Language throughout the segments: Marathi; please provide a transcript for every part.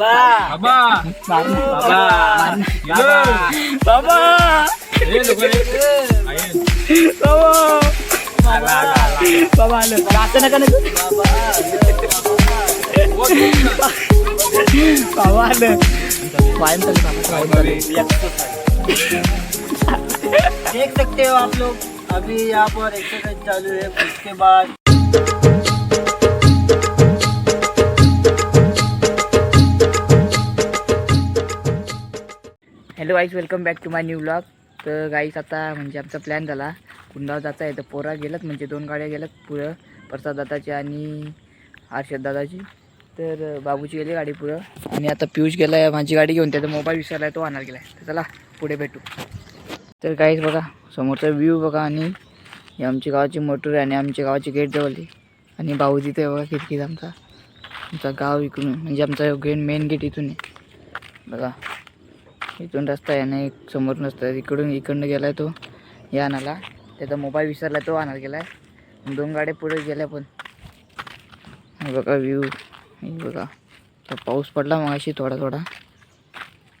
बाबा बाबा बाबा बाबा हे लोक रे. आहे. बाबा आला, आला, आला. बाबा आलं असं नका नको वर घेऊन जा. बाबा आलं वायम चालू बाबा बाबा रे. देख सकते हो आप लोग अभी यहाँ पर एक्सरसाइज चालू है उसके बाद hello guys welcome back to my new blog तर गाईज आता म्हणजे आमचा प्लॅन झाला. कुंडाव जाता आहे. तर पोरा गेलात म्हणजे दोन गाड्या गेल्यात पुढं प्रसाद दादाची आणि हर्षद दादाची. तर बाबूची गेली गाडी पुढं आणि आता पियुष गेला आहे माझी गाडी घेऊन. त्याचा मोबाईल विसरला आहे तो आणायला गेला आहे तर चला पुढे भेटू. तर गाईज बघा समोरचा व्ह्यू बघा. आणि आमच्या आमची गावाची मोटर आहे आणि आमच्या गावाची गेट जवळली आणि भाऊ तिथे आहे बघा खिडकीत आमचा. आमचा गाव इकडून म्हणजे आमचा गेट मेन गेट इथून आहे. बघा. इथून रस्ता आहे आणि एक समोर नसतं इकडून इकडनं गेलाय तो या आणाला त्याचा मोबाईल विसरला तो आणायला गेला आहे दोन गाड्या पुढे गेल्या पण. बघा व्ह्यू बघा. तर पाऊस पडला मग अशी थोडा थोडा.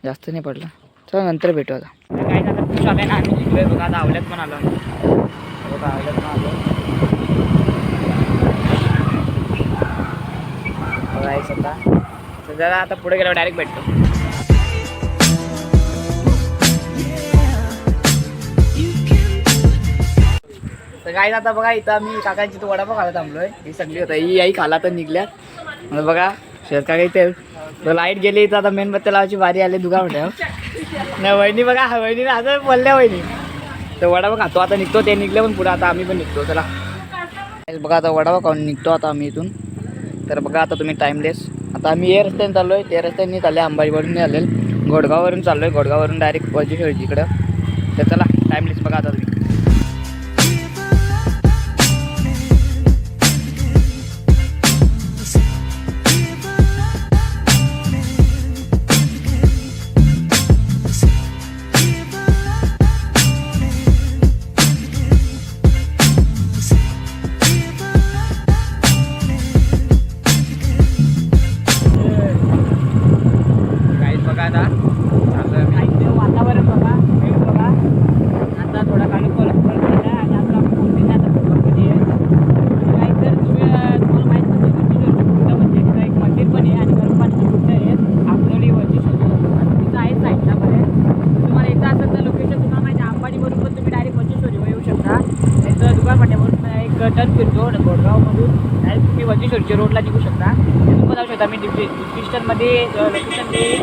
जास्त नाही पडला. चला नंतर भेटू आता. काय झालं? खुश आले ना आम्ही शिकलोय बघा आता आवल्यात पण आलो. बघा आवल्यात पण आलो. बघायचं आता. जरा आता पुढे गेल्यावर डायरेक्ट भेटतो. तर काय आता बघा इथं आम्ही काकांची तो वडापाव खायला थांबलोय. ही सगळी होता. ही आई खाला तर निघल्या मग बघा शेरका काही ते लाइट गेली इथं आता मेणबत्त्या लावायची बारी आली दुकान म्हटलं नाही वहिनी बघा वहिनी असं बोलल्या वहिनी. तर वडापाव खातो आता निघतो. ते निघले पण पुढे आता आम्ही पण निघतो. चला. बघा आता वडापाव खाऊन निघतो आता आम्ही इथून. तर बघा आता तुम्ही टाईमलेस आता आम्ही या रस्त्याने चाललो आहे त्या रस्त्याने चालले अंबाजीवरून नाही आलेल घोडगाववरून चाललो आहे घोडगाववरून डायरेक्ट वजी इकडं. तर चला टाईमलेस बघा आता तुम्ही. टर्न फिरतो गोडगावमधून डायरेक्ट तुम्ही वंचिष्ठरीच्या रोडला निघू शकता. तिथून पण जाऊ शकता. मी डिस्क्रिप्शनमध्ये लोकेशन देईन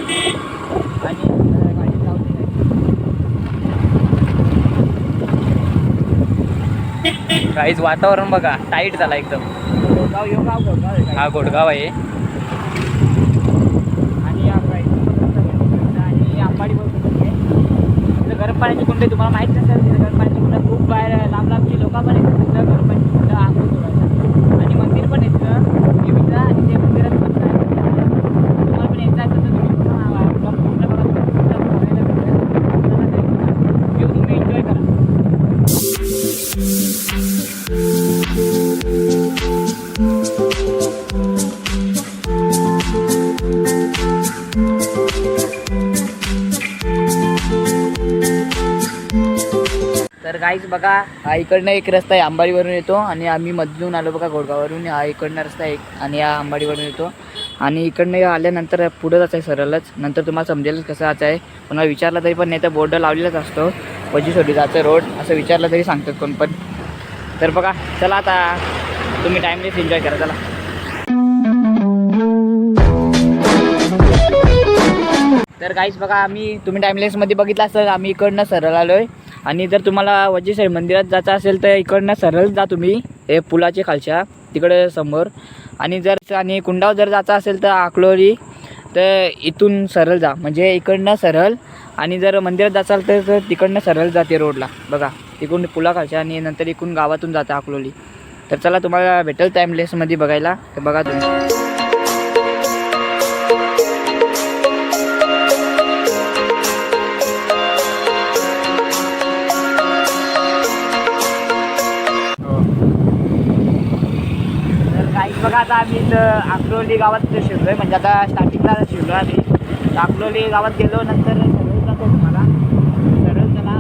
आणि काहीच वातावरण बघा टाईट झाला एकदम. गोडगाव यो गाव गोडगाव आहे हा घोडगाव आहे. आणि आंबाडी तिथं गरम पाण्याची कुंड. तुम्हाला माहीत नसेल गरम पाण्याची कुंड खूप बाहेर लांब लांबची लोक पण गरम पाण्याची तर काहीच बघा हा इकडनं एक रस्ता आहे आंबाडीवरून येतो आणि आम्ही मधून आलो बघा गोडगाववरून हा इकडनं रस्ता आहे एक आणि हा आंबाडीवरून येतो. आणि इकडनं आल्यानंतर पुढं जायचं आहे सरळच. नंतर तुम्हाला समजेलच कसं जायचं आहे. कोणाला विचारलं तरी पण नाही तर बोर्ड लावलेलाच असतो. वजीसोडी जायचं रोड. असं विचारलं तरी सांगतात कोण पण. तर बघा चला आता. तुम्ही टाईमलेस एन्जॉय करा चला. तर काहीच बघा आम्ही तुम्ही टाईमलेसमध्ये बघितला असं आम्ही इकडनं सरळ आलो आहे आणि जर तुम्हाला वजी मंदिरात जायचं असेल तर इकडनं सरळ जा तुम्ही. हे पुलाच्या खालच्या तिकडे समोर. आणि जर आणि कुंडावर जर जायचं असेल तर आकलोरी तर इथून सरळ जा. म्हणजे इकडनं सरळ आणि जर मंदिरात जाचाल तर तिकडनं सरळ जाते रोडला. बघा तिकडून पुलाखालच्या आणि नंतर इकडून गावातून जातं अकलोली तर चला तुम्हाला भेटेल टाईमलेसमध्ये बघायला. तर बघा तुम्ही. आता आम्ही इथं अकलोली गावात शिरलो आहे म्हणजे आता स्टार्टिंगला शिरलो आम्ही. तर गावात गेलो नंतर सरळ जातो तुम्हाला. सरळ चला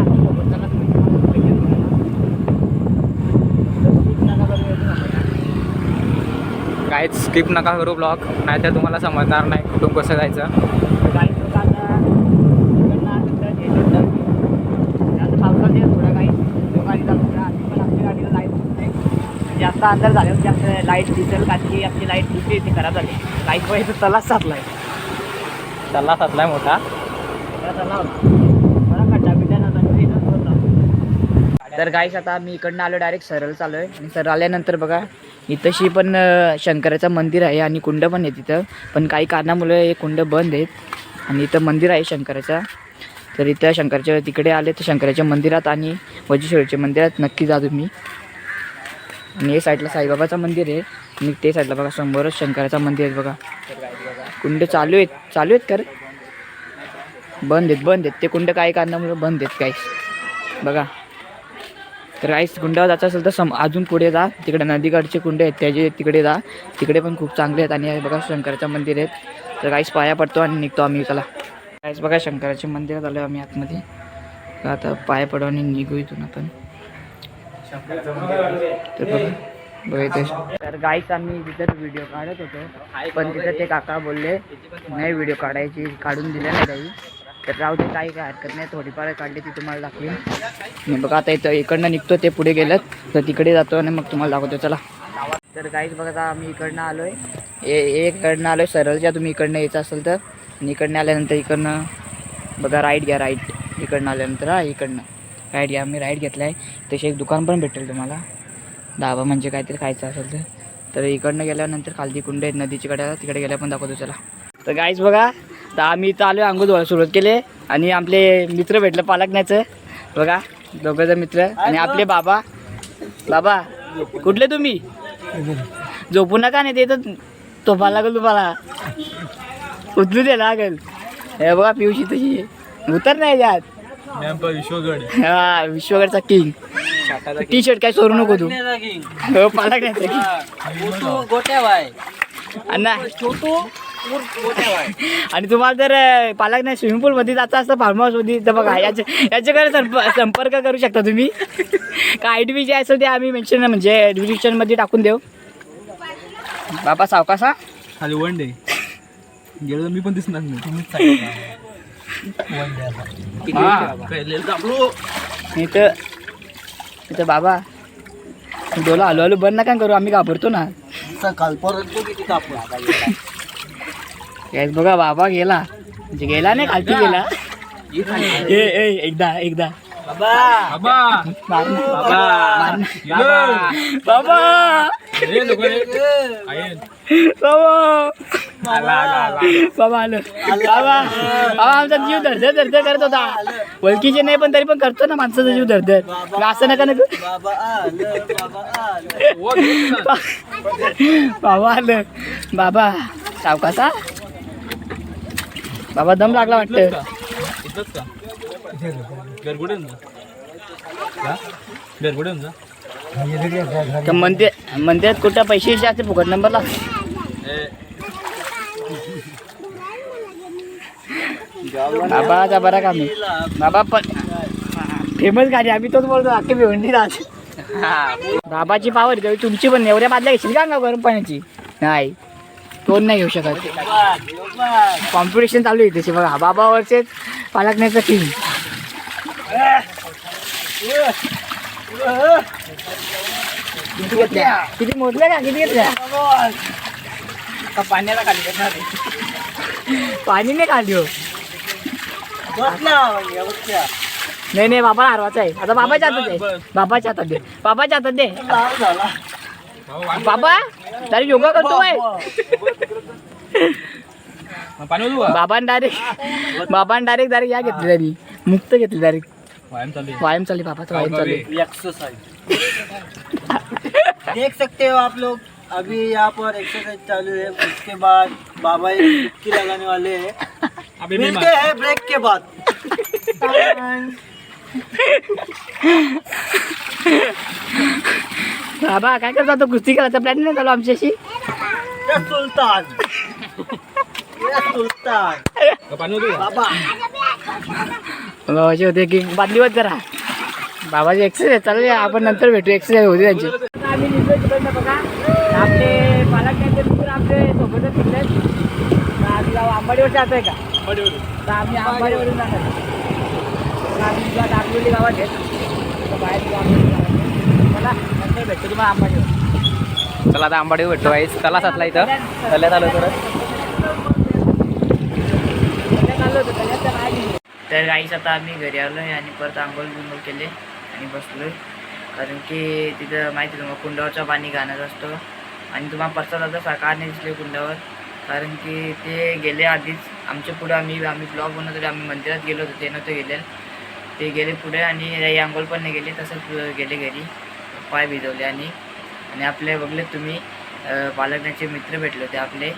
नका करू काहीच स्किप नका करू ब्लॉग नाही तर तुम्हाला समजणार नाही कुठून कसं जायचं तर काही लोक आता इकडनं आता येतात तर आता पावसात आहे थोडा काही जो गाडी चालवतो आम्ही पण आपल्या गाडीला लाइट नाही जास्त अंधार झाल्यावर जास्त लाइट दिसेल कारण की आपली लाइट दुसरी ती खराब झाली. लाइट पाहिजे तलाच साचलाय चालला साचलाय मोठा. तर गाईस आता मी इकडनं आलो डायरेक्ट सरळ चालू आहे आणि सरळ आल्यानंतर बघा इथंशी पण शंकराचं मंदिर आहे आणि कुंड पण आहे तिथं. पण काही कारणामुळे हे कुंड बंद आहेत. आणि इथं मंदिर आहे शंकराचं. तर इथं शंकराच्या तिकडे आले तर शंकराच्या मंदिरात आणि वजीश्वरीच्या मंदिरात नक्की जा तुम्ही. आणि हे साईडला साईबाबाचं मंदिर आहे. आणि ते साईडला बघा समोरच शंकराचं मंदिर आहे बघा. कुंड चालू आहेत चालू आहेत कर बंद आहेत बंद आहेत. ते कुंड काय कारणामुळे बंद आहेत काहीच बघा. तर काहीच कुंडावर जायचं असेल तर सम अजून पुढे जा. तिकडे नदीकडचे कुंड आहेत त्याचे तिकडे जा. तिकडे पण खूप चांगले आहेत आणि बघा शंकराचं मंदिर आहेत. तर काहीच पाया पडतो आणि निघतो आम्ही चला. काहीच बघा शंकराच्या मंदिरात आलो आम्ही आतमध्ये. आता पाया पडू आणि निघू इथून आपण. तर गाईच आम्ही तिथं व्हिडिओ काढत होतो. पण तिथं ते काका बोलले नाही व्हिडिओ काढायची काढून दिले नाही काही तर राहू दे काही काय हरकत नाही थोडीफार काढली ती तुम्हाला दाखवेन मी बघा आता इथं इकडनं निघतो ते पुढे गेलं तर तिकडे जातो आणि मग तुम्हाला दाखवतो. चला. तर काहीच बघा आता आम्ही इकडनं आलो आहे ए इकडनं आलो आहे सरळच्या तुम्ही इकडनं यायचं असेल तर. आणि इकडनं आल्यानंतर इकडनं बघा राईट घ्या राईट इकडनं आल्यानंतर हा इकडनं. राईड घ्या मी राईड घेतला आहे तसे एक दुकान पण भेटेल तुम्हाला. दाबा म्हणजे काहीतरी खायचं असेल तर. तर इकडनं गेल्यानंतर खालती कुंड आहेत नदीची कड्याला तिकडे गेल्या पण दाखवतो चला. तर गाईच बघा तर आम्ही इथं आलो आंघोळ धुवायला सुरुवात केले. आणि आपले मित्र भेटलं पालकण्याचं. बघा दोघंजण मित्र. आणि आपले बाबा. बाबा कुठले तुम्ही? झोपू नका नाही ते तर तोफा लागेल तुम्हाला. उचलू दे लागेल. हे बघा पिऊशी तशी. उतर नाही जात. विश्वगड हा विश्वगडचा किंग. टी शर्ट काय सोडू नको तू. हो छोटू आणि तुम्हाला जर पालक नाही स्विमिंग पूलमध्ये जायचं असतं फार्म हाऊसमध्ये तर बघा याच्या याच्याकडे संप संपर्क करू शकता तुम्ही. काय आय डी बी जे असेल ते आम्ही मेन्शन म्हणजे डिस्क्रिप्शनमध्ये टाकून देऊ. बाबा सावकासा खाली वन डे गेलो मी पण दिसणार नाही. इथं इथं बाबा. डोला हलू हलू बंद नका करू आम्ही घाबरतो ना. कालपर्यंत किती कापूर याच बघा बाबा गेला. म्हणजे गेला नाही खालती गेला. ए ए एकदा एकदा. बाबा. बाबा. ना. बाबा. बाबा. आलं. बाबा. बाबा आमचा जीव धरधर धरधर करत होता. ओळखीचे नाही पण तरी पण करतो ना माणसाचा जीव धरधर असं नका नको. बाबा आलं. बाबा आलं बाबा आलं बाबा सावकासा बाबा दम लागला वाटतं तर मंदिर मंदिरात कुठं पैसे जास्त फुकट नंबरला बरा काम आहे बाबा पण फेमस गाडी आम्ही तोच बोलतो अख्खी भिवंडी राज बाबाची पावर आहे, तुमची पण एवढ्या बादल्या घेशील का गरम पाण्याची? नाही. कोण नाही घेऊ शकत. कॉम्पिटिशन चालू आहे तशी बघा. बाबावरचेच पालकण्याचं टीम किती घेतल्या? किती मोजल्या का? किती घेतल्या? का पाण्याला खाली पाणी नाही खाली हो. नाही नाही बाबा हरवाचा आहे. आता बाबाच्या हातात आहे बाबाच्या हातात दे बाबाच्या हातात दे. बाबा तरी योगा करतोय बाबान डायरेक्ट बाबान डायरेक्ट डायरेक्ट या घेतली त्यांनी मुक्त घेतली डायरेक्ट व्यायाम चालू वायम चालली बाबाचा वायम चालली एक्सरसाइज देख सकते हो आप लोग. अभी यहाँ पर एक्सरसाइज चालू है उसके बाद बाबा लगाने वाले हैं। अभी मिलते हैं ब्रेक के बाद। बाबा काय करता तो कुस्ती करायचा प्लॅन नाही चालू आमच्याशी? ये सुलतान। ये सुलतान। पाणी होतं का? बाबा। बाबाचे होते की बादलीवर जरा. बाबाची एक्सरसाइज चालू आहे आपण नंतर भेटू एक्सरसाइज होती त्यांची. आम्ही निघलो तिकडनं बघा. आपले पालकांचे मित्र आपले सोबतच निघले आम्ही आंबाडीवर जातोय का? तर आम्ही आंबाडीवरून जाणार आम्ही तुला दाखवली गावात आहे. तर बाहेर आहे. चला नंतर भेटतो तुम्हाला आंबाडीवर चला आता आंबाडी भेटतो वाईस कला सातला इथं. कल्यात आलो तर तर गाईच आता आम्ही घरी आलो आहे आणि परत आंघोळ बिंघोळ केले आणि बसलो कारण की तिथं माहिती तुम्हाला कुंडावरचं पाणी घाणत असतो. आणि तुम्हाला परसाद आता सकाळ नाही दिसले कुंडावर. कारण की ते गेले आधीच. आमच्या पुढं आम्ही आम्ही ब्लॉग बनवतो आम्ही मंदिरात गेलो होतो ते नव्हतं गेले. ते गेले पुढे आणि आई पण नाही गेले तसंच गेले घरी. पाय भिजवले आणि आणि आपले बघले तुम्ही बालकण्याचे मित्र भेटले होते आपले.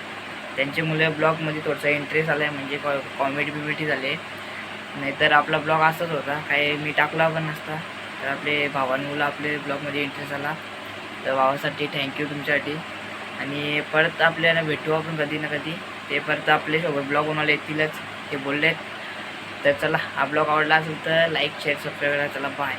त्यांचे मुलं ब्लॉगमध्ये थोडासा इंटरेस्ट आला आहे म्हणजे कॉ कॉमेडी बिमेडी झाले. नाहीतर आपला ब्लॉग असाच होता काही मी टाकला पण नसता. तर आपले भावांमुलं आपले ब्लॉगमध्ये इंटरेस्ट आला. तर भावासाठी थँक्यू तुमच्यासाठी. आणि परत आपल्याला भेटू आपण कधी ना कधी. ते परत आपल्यासोबत ब्लॉग बनवायला येतीलच ते बोललेत. तर चला हा ब्लॉग आवडला असेल तर लाईक शेअर सबस्क्राईब करा. चला बाय